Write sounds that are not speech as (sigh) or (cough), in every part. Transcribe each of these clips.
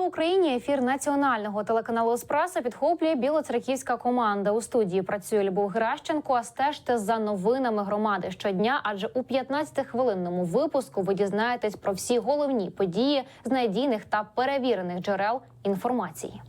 Слава Україні! Ефір національного телеканалу Еспресо підхоплює білоцерківська команда. У студії працює Любов Гращенко. А стежте за новинами громади щодня. Адже у 15-хвилинному випуску ви дізнаєтесь про всі головні події з надійних та перевірених джерел інформації.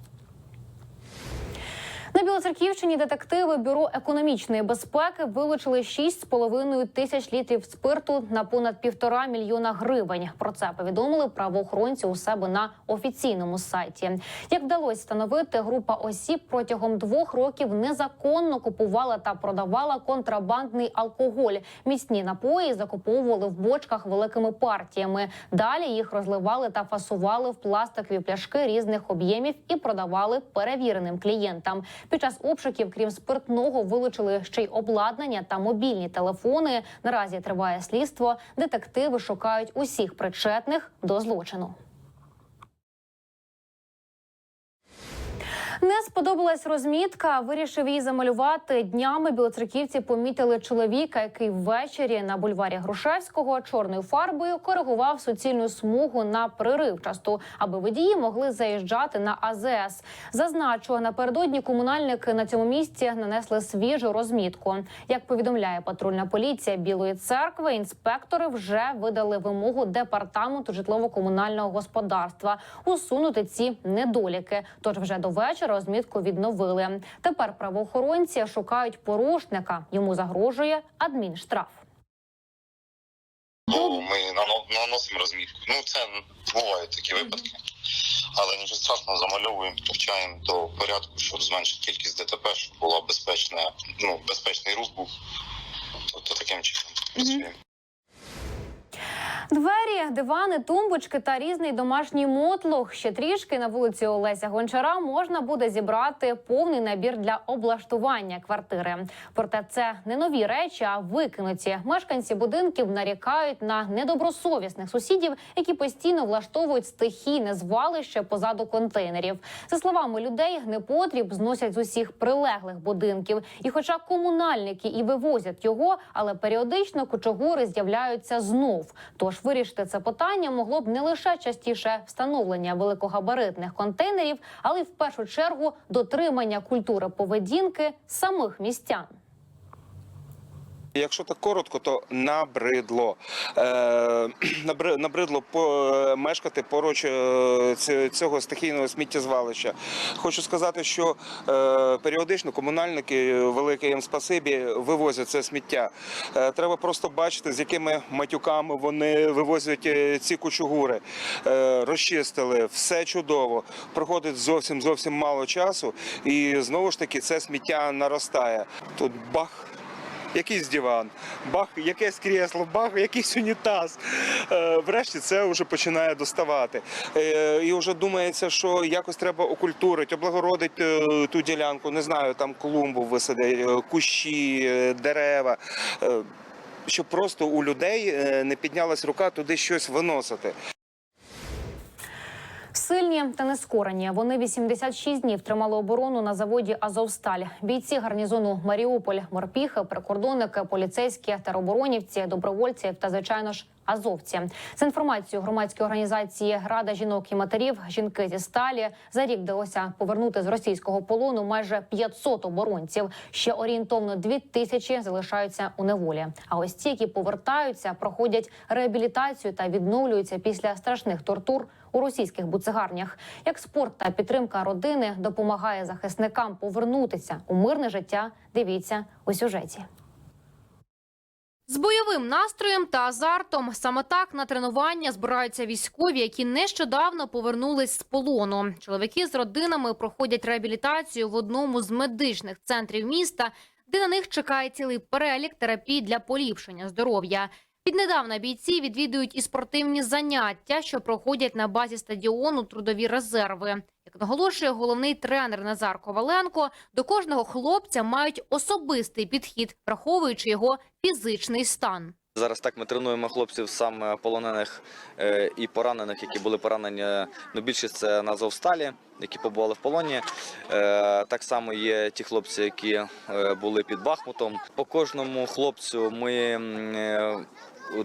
На Білоцерківщині детективи бюро економічної безпеки вилучили 6,5 тисяч літрів спирту на понад півтора мільйона гривень. Про це повідомили правоохоронці у себе на офіційному сайті. Як вдалося встановити, група осіб протягом двох років незаконно купувала та продавала контрабандний алкоголь. Міцні напої закуповували в бочках великими партіями. Далі їх розливали та фасували в пластикові пляшки різних об'ємів і продавали перевіреним клієнтам. Під час обшуків, крім спиртного, вилучили ще й обладнання та мобільні телефони. Наразі триває слідство. Детективи шукають усіх причетних до злочину. Не сподобалась розмітка. Вирішив її замалювати. Днями білоцерківці помітили чоловіка, який ввечері на бульварі Грушевського чорною фарбою коригував суцільну смугу на приривчасту, аби водії могли заїжджати на АЗС. Зазначу, напередодні комунальники на цьому місці нанесли свіжу розмітку. Як повідомляє патрульна поліція Білої церкви, інспектори вже видали вимогу департаменту житлово-комунального господарства усунути ці недоліки. Тож вже до вечора розмітку відновили. Тепер правоохоронці шукають порушника. Йому загрожує адмінштраф. Ну, ми наносимо розмітку. Ну, це бувають такі випадки. Але нічого страшного, замальовуємо, привчаємо до порядку, щоб зменшити кількість ДТП, щоб була безпечна, ну, безпечний рух був. Тобто таким чином працюємо. Двері, дивани, тумбочки та різний домашній мотлох. Ще трішки на вулиці Олеся Гончара можна буде зібрати повний набір для облаштування квартири. Проте це не нові речі, а викинуті. Мешканці будинків нарікають на недобросовісних сусідів, які постійно влаштовують стихійне звалище позаду контейнерів. За словами людей, непотріб зносять з усіх прилеглих будинків. І, хоча комунальники і вивозять його, але періодично кучугури з'являються знов. Тож вирішити це питання могло б не лише частіше встановлення великогабаритних контейнерів, але й в першу чергу дотримання культури поведінки самих містян. Якщо так коротко, то набридло. Е, (clears throat) набридло е, мешкати поруч е, цього стихійного сміттєзвалища. Хочу сказати, що періодично комунальники, велике їм спасибі, вивозять це сміття. Треба просто бачити, з якими матюками вони вивозять ці кучугури. Розчистили, все чудово. Проходить зовсім зовсім мало часу, і знову ж таки це сміття наростає. Тут бах якийсь диван, бах, якесь крісло, бах, якийсь унітаз. Е, Врешті це вже починає доставати. Е, І вже думається, що якось треба окультурити, облагородити е, ту ділянку, не знаю, там клумбу висадити, кущі, дерева. Щоб просто у людей не піднялась рука туди щось виносити. Сильні та нескорені. Вони 86 днів тримали оборону на заводі Азовсталь. Бійці гарнізону Маріуполь, морпіхи, прикордонники, поліцейські, тероборонівці, добровольці та звичайно ж. Азовці з інформацією громадської організації Рада жінок і матерів жінки зі сталі за рік вдалося повернути з російського полону майже 500 оборонців. Ще орієнтовно 2 тисячі залишаються у неволі. А ось ті, які повертаються, проходять реабілітацію та відновлюються після страшних тортур у російських буцегарнях. Як спорт та підтримка родини допомагає захисникам повернутися у мирне життя. Дивіться у сюжеті. З бойовим настроєм та азартом саме так на тренування збираються військові, які нещодавно повернулись з полону. Чоловіки з родинами проходять реабілітацію в одному з медичних центрів міста, де на них чекає цілий перелік терапій для поліпшення здоров'я. Віднедавна бійці відвідують і спортивні заняття, що проходять на базі стадіону трудові резерви. Як наголошує головний тренер Назар Коваленко, до кожного хлопця мають особистий підхід, враховуючи його фізичний стан. Зараз так ми тренуємо хлопців саме полонених е, і поранених, які були поранені. Ну, більшість це на Азовсталі, які побували в полоні. Е, Так само є ті хлопці, які е, були під Бахмутом. По кожному хлопцю ми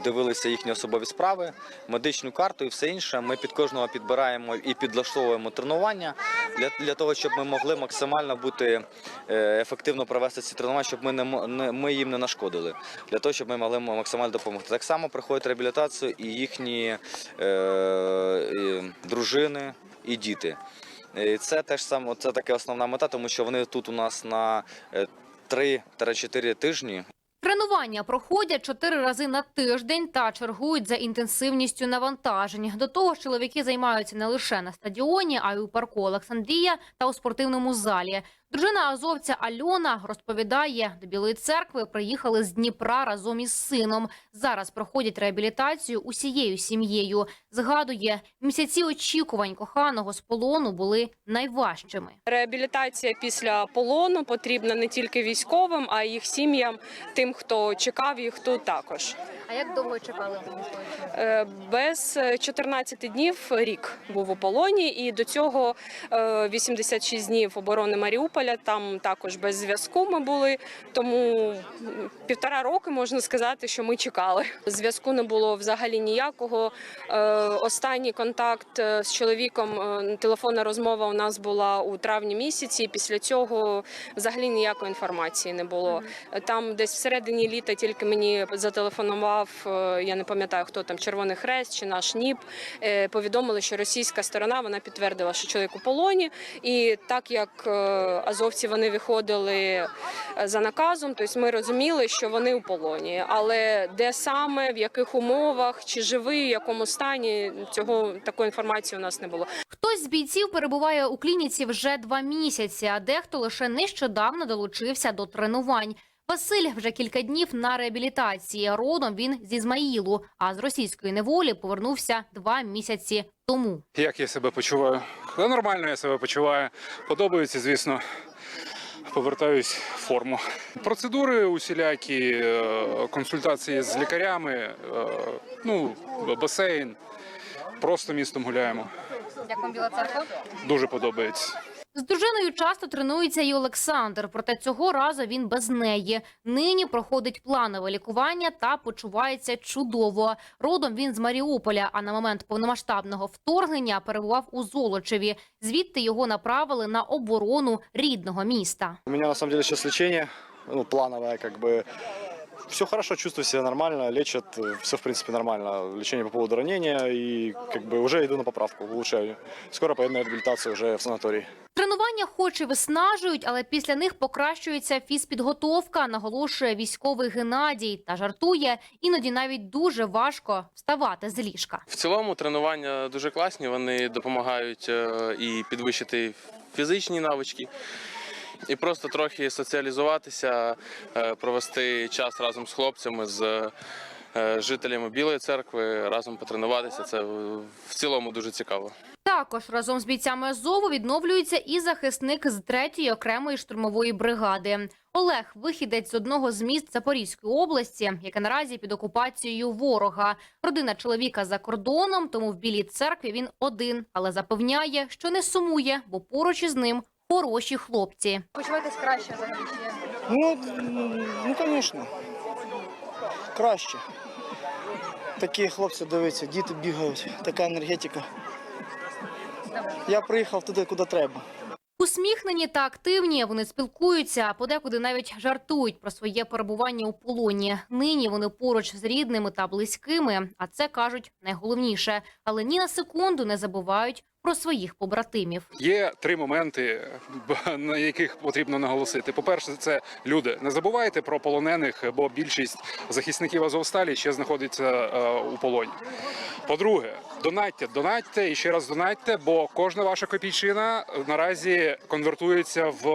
дивилися їхні особові справи, медичну карту і все інше. Ми під кожного підбираємо і підлаштовуємо тренування для, для того, щоб ми могли максимально бути е, ефективно провести ці тренування, щоб ми не, ми їм не нашкодили. Для того, щоб ми могли максимально допомогти. Так само проходять реабілітацію і їхні е, і дружини і діти. І це теж саме це таке основна мета, тому що вони тут у нас на е, 3-4 тижні. Тренування проходять чотири рази на тиждень та чергують за інтенсивністю навантажень. До того ж, чоловіки займаються не лише на стадіоні, а й у парку Олександрія та у спортивному залі. Дружина азовця Альона розповідає, до Білої церкви приїхали з Дніпра разом із сином. Зараз проходять реабілітацію усією сім'єю. Згадує, місяці очікувань коханого з полону були найважчими. Реабілітація після полону потрібна не тільки військовим, а й їх сім'ям, тим, хто чекав їх тут також. А як довго чекали? Е, Без 14 днів рік був у полоні, і до цього е, 86 днів оборони Маріуполя. Там також без зв'язку ми були. Тому півтора роки можна сказати, що ми чекали. Зв'язку не було взагалі ніякого. Е, Останній контакт е, з чоловіком, е, телефонна розмова у нас була у травні місяці. Після цього взагалі ніякої інформації не було. Там десь всередині літа тільки мені зателефонував, я не пам'ятаю, хто там Червоний Хрест чи наш НІП. Повідомили, що російська сторона вона підтвердила, що чоловік у полоні. І так як азовці вони виходили е, за наказом, тобто ми розуміли, що вони у полоні. Але де саме, в яких умовах, чи живий, в якому стані, цього такої інформації у нас не було. Хтось з бійців перебуває у клініці вже два місяці, а дехто лише нещодавно долучився до тренувань. Василь вже кілька днів на реабілітації. Родом він з Ізмаїлу, а з російської неволі повернувся два місяці тому. Як я себе почуваю? Та нормально я себе почуваю. Подобається, звісно. Повертаюсь в форму. Процедури усілякі, е, консультації з лікарями, е, ну, басейн. Просто містом гуляємо. Як вам біла церква? Дуже подобається. З дружиною часто тренується і Олександр, проте цього разу він без неї. Нині проходить планове лікування та почувається чудово. Родом він з Маріуполя, а на момент повномасштабного вторгнення перебував у Золочеві. Звідти його направили на оборону рідного міста. У меня на самом сейчас лечение, ну, плановое, как бы. Все хорошо, чувствую себя нормально, лечат, все в принципе нормально. Лечение по поводу ранения и как бы уже иду на поправку, улучшаю. Скоро поеду на реабилитацию уже в санатории. Тренування хоч і виснажують, але після них покращується фізпідготовка, наголошує військовий Геннадій та жартує. Іноді навіть дуже важко вставати з ліжка. В цілому тренування дуже класні. Вони допомагають е, і підвищити фізичні навички, і просто трохи соціалізуватися, е, провести час разом з хлопцями, з е, жителями Білої церкви, разом потренуватися. Це в цілому дуже цікаво. Також разом з бійцями Азову відновлюється і захисник з третьої окремої штурмової бригади. Олег вихідець з одного з міст Запорізької області, яке наразі під окупацією ворога. Родина чоловіка за кордоном, тому в білій церкві він один, але запевняє, що не сумує, бо поруч із ним хороші хлопці. Почуваєтесь краще взагалі? Ну, ну, конечно. Краще. Такі хлопці, дивіться, діти бігають, така енергетика. Я приїхав туди, куди треба. Усміхнені та активні вони спілкуються, а подекуди навіть жартують про своє перебування у полоні. Нині вони поруч з рідними та близькими, а це кажуть найголовніше. Але ні на секунду не забувають про своїх побратимів. Є три моменти, на яких потрібно наголосити. По-перше, це люди. Не забувайте про полонених, бо більшість захисників Азовсталі ще знаходиться е, у полоні. По-друге, донатьте, донатьте і ще раз донатьте, бо кожна ваша копійчина наразі конвертується в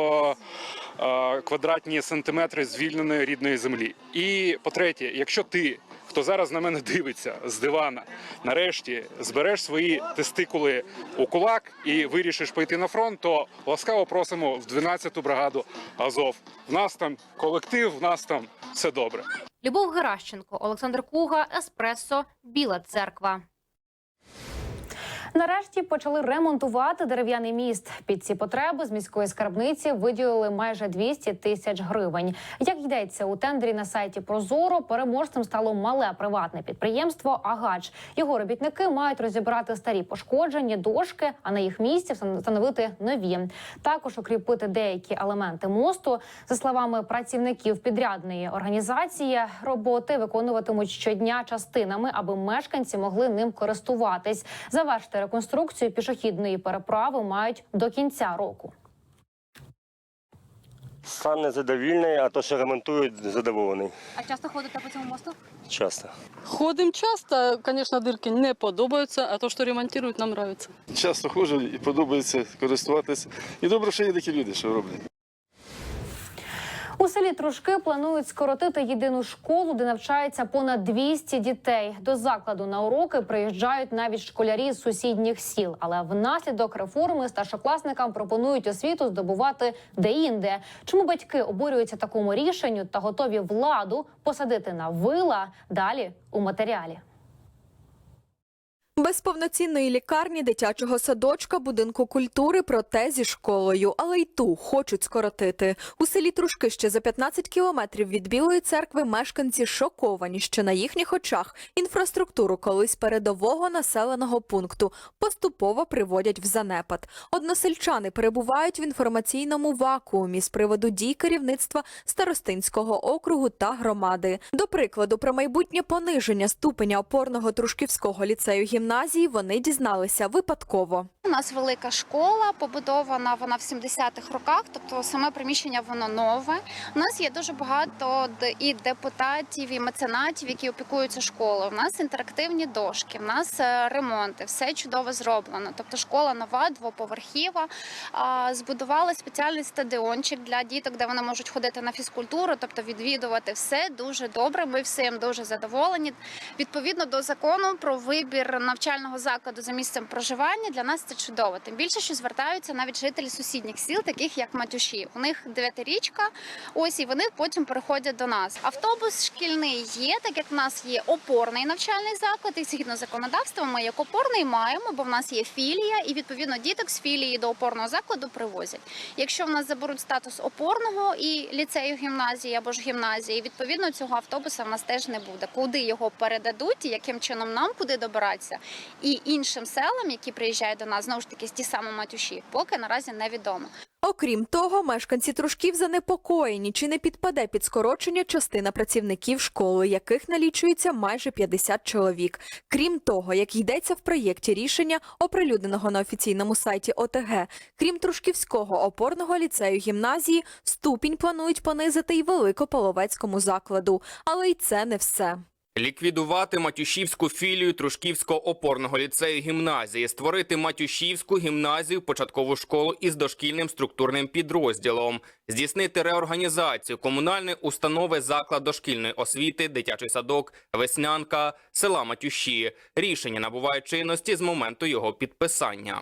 е, квадратні сантиметри звільненої рідної землі. І по-третє, якщо ти, хто зараз на мене дивиться з дивана, нарешті збереш свої тестикули у кулак і вирішиш пойти на фронт, то ласкаво просимо в 12-ту бригаду Азов. В нас там колектив, в нас там все добре. Любов Геращенко, Олександр Куга, Еспресо, Біла Церква. Нарешті почали ремонтувати дерев'яний міст. Під ці потреби з міської скарбниці виділили майже 200 тисяч гривень. Як йдеться у тендері на сайті Прозоро, переможцем стало мале приватне підприємство Агач. Його робітники мають розібрати старі пошкоджені дошки, а на їх місці встановити нові. Також укріпити деякі елементи мосту. За словами працівників підрядної організації, роботи виконуватимуть щодня частинами, аби мешканці могли ним користуватись. Завершити реконструкцію пішохідної переправи мають до кінця року. Сам незадовільний, а то, що ремонтують, задоволений. А часто ходите по цьому мосту? Часто. Ходимо часто, звісно, дирки не подобаються, а то, що ремонтують, нам подобається. Часто ходжу і подобається користуватися. І добре, що є такі люди, що роблять. У селі Трушки планують скоротити єдину школу, де навчається понад 200 дітей. До закладу на уроки приїжджають навіть школярі з сусідніх сіл. Але внаслідок реформи старшокласникам пропонують освіту здобувати де-інде. Чому батьки обурюються такому рішенню та готові владу посадити на вила? Далі у матеріалі. Без повноцінної лікарні, дитячого садочка, будинку культури, проте зі школою, але й ту хочуть скоротити. У селі Трушки ще за 15 кілометрів від Білої церкви мешканці шоковані, що на їхніх очах інфраструктуру колись передового населеного пункту поступово приводять в занепад. Односельчани перебувають в інформаційному вакуумі з приводу дій керівництва Старостинського округу та громади. До прикладу, про майбутнє пониження ступеня опорного Трушківського ліцею гімназії вони дізналися випадково. У нас велика школа, побудована вона в 70-х роках, тобто саме приміщення воно нове. У нас є дуже багато і депутатів, і меценатів, які опікуються школою. У нас інтерактивні дошки, в нас е, ремонти, все чудово зроблено. Тобто школа нова, двоповерхіва. Збудували спеціальний стадіончик для діток, де вони можуть ходити на фізкультуру, тобто відвідувати все дуже добре. Ми всім дуже задоволені. Відповідно до закону про вибір навчального закладу за місцем проживання для нас це чудово. Тим більше, що звертаються навіть жителі сусідніх сіл, таких як Матюші. У них дев'ятирічка, ось і вони потім переходять до нас. Автобус шкільний є, так як в нас є опорний навчальний заклад, і згідно законодавства, ми як опорний маємо, бо в нас є філія, і відповідно діток з філії до опорного закладу привозять. Якщо в нас заберуть статус опорного і ліцею гімназії або ж гімназії, відповідно цього автобуса в нас теж не буде. Куди його передадуть, і яким чином нам куди добиратися, і іншим селам, які приїжджають до нас, знову ж таки, з ті самі матюші, поки наразі невідомо. Окрім того, мешканці Трушків занепокоєні, чи не підпаде під скорочення частина працівників школи, яких налічується майже 50 чоловік. Крім того, як йдеться в проєкті рішення, оприлюдненого на офіційному сайті ОТГ, крім Трушківського опорного ліцею гімназії, ступінь планують понизити й Великополовецькому закладу. Але й це не все. Ліквідувати Матюшівську філію Трушківського опорного ліцею гімназії, створити Матюшівську гімназію початкову школу із дошкільним структурним підрозділом, здійснити реорганізацію комунальної установи заклад дошкільної освіти, дитячий садок, веснянка, села Матюші. Рішення набувають чинності з моменту його підписання.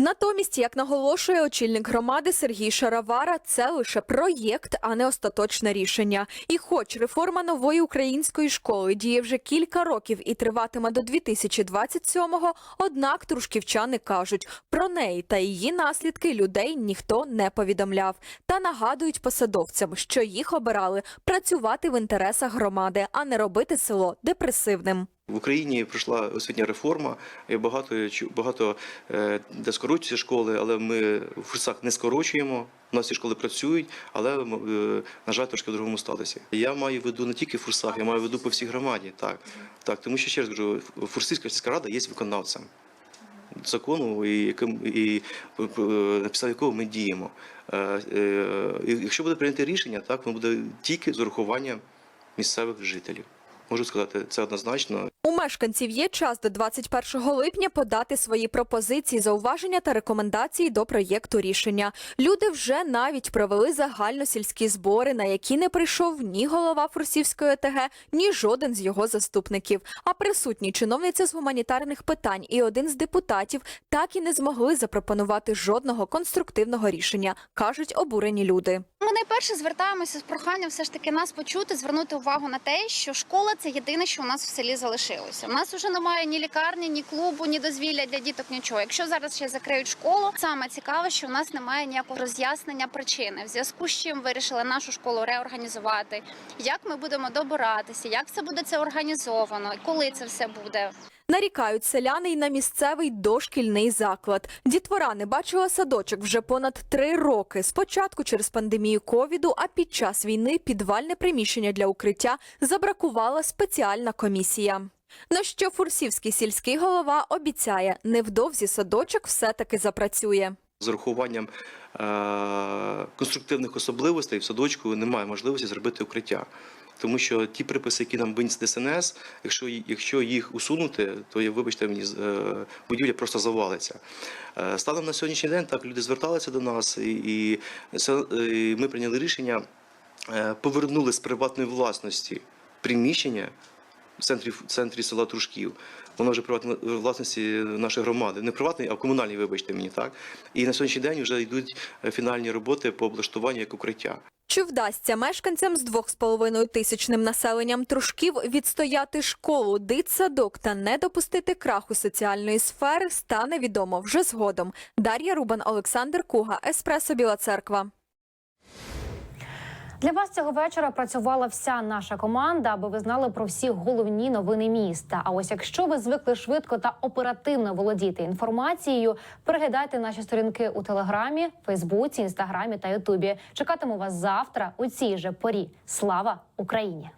Натомість, як наголошує очільник громади Сергій Шаравара, це лише проєкт, а не остаточне рішення. І хоч реформа нової української школи діє вже кілька років і триватиме до 2027-го, однак трушківчани кажуть, про неї та її наслідки людей ніхто не повідомляв. Та нагадують посадовцям, що їх обирали працювати в інтересах громади, а не робити село депресивним. В Україні пройшла освітня реформа, і багато багато е, де скорочуються школи, але ми в фурсах не скорочуємо. У нас ці школи працюють, але е, на жаль, трошки в другому статусі. Я маю в виду не тільки в фурсах, я маю в виду по всій громаді. Так, так, тому що ще раз кажу, Фурсівська сільська рада є виконавцем закону, і яким і е, на підставі якого ми діємо. Якщо буде прийнято рішення, так воно буде тільки з урахуванням місцевих жителів. Можу сказати, це однозначно. У мешканців є час до 21 липня подати свої пропозиції, зауваження та рекомендації до проєкту рішення. Люди вже навіть провели загальносільські збори, на які не прийшов ні голова Фурсівської ОТГ, ні жоден з його заступників. А присутні чиновниця з гуманітарних питань і один з депутатів так і не змогли запропонувати жодного конструктивного рішення, кажуть обурені люди. Найперше звертаємося з проханням все ж таки нас почути, звернути увагу на те, що школа це єдине, що у нас в селі залишилося. У нас вже немає ні лікарні, ні клубу, ні дозвілля для діток. Нічого. Якщо зараз ще закриють школу, саме цікаве, що у нас немає ніякого роз'яснення причини, в зв'язку з чим вирішили нашу школу реорганізувати, як ми будемо добиратися, як це буде це організовано, коли це все буде. Нарікають селяни й на місцевий дошкільний заклад. Дітвора не бачила садочок вже понад три роки. Спочатку через пандемію ковіду, а під час війни підвальне приміщення для укриття забракувала спеціальна комісія. На що Фурсівський сільський голова обіцяє, невдовзі садочок все-таки запрацює. З урахуванням е- конструктивних особливостей в садочку немає можливості зробити укриття. Тому що ті приписи, які нам виніс ДСНС, якщо, якщо їх усунути, то вибачте мені е, будівля просто завалиться. Е, Станом на сьогоднішній день так люди зверталися до нас, і, і ми прийняли рішення, е, повернули з приватної власності приміщення в центрі, в центрі села Трушків. Воно вже приватної власності нашої громади. Не приватної, а комунальної, вибачте мені, так. І на сьогоднішній день вже йдуть е, фінальні роботи по облаштуванню як укриття. Чи вдасться мешканцям з 2,5 тисячним населенням Трушків відстояти школу, дитсадок та не допустити краху соціальної сфери, стане відомо вже згодом. Дар'я Рубан, Олександр Куга, Еспресо Біла Церква. Для вас цього вечора працювала вся наша команда, аби ви знали про всі головні новини міста. А ось якщо ви звикли швидко та оперативно володіти інформацією, переглядайте наші сторінки у телеграмі, Фейсбуці, інстаграмі та Ютубі. Чекатиму вас завтра у цій же порі. Слава Україні!